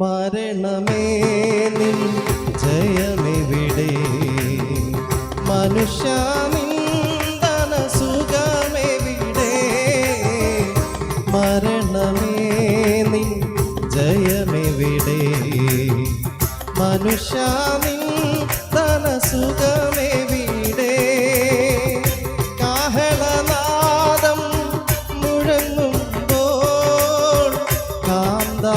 മരണമേ നിൻ ജയമെവിടെ? മനുഷ്യ നിന്ദന സുഖമെവിടെ മരണമേ നിൻ ജയമെവിടെ? മനുഷ്യ നിന്ദന സുഖമെവിടെ കാഹളനാദം മുഴങ്ങുമ്പോൾ കാന്താ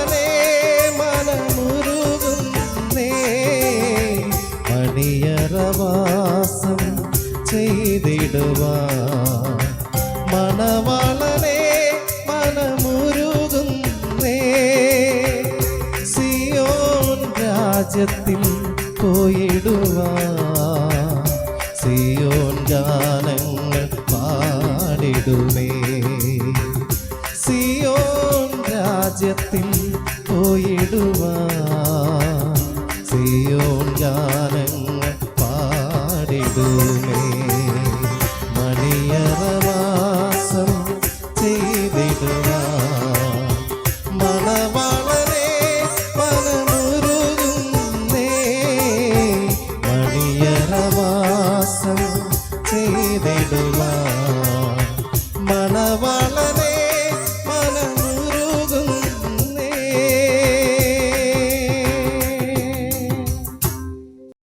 രാജ്യത്തിൽ പോയിടുവാ സിയോൻ ഗാനങ്ങൾ പാടിടുമേ. സിയോൻ രാജ്യത്തിൽ പോയിടുവാ സിയോൻ ഗാനങ്ങൾ പാടിടുമേ. മണിയറവാസം ചെയ്തിടുവാ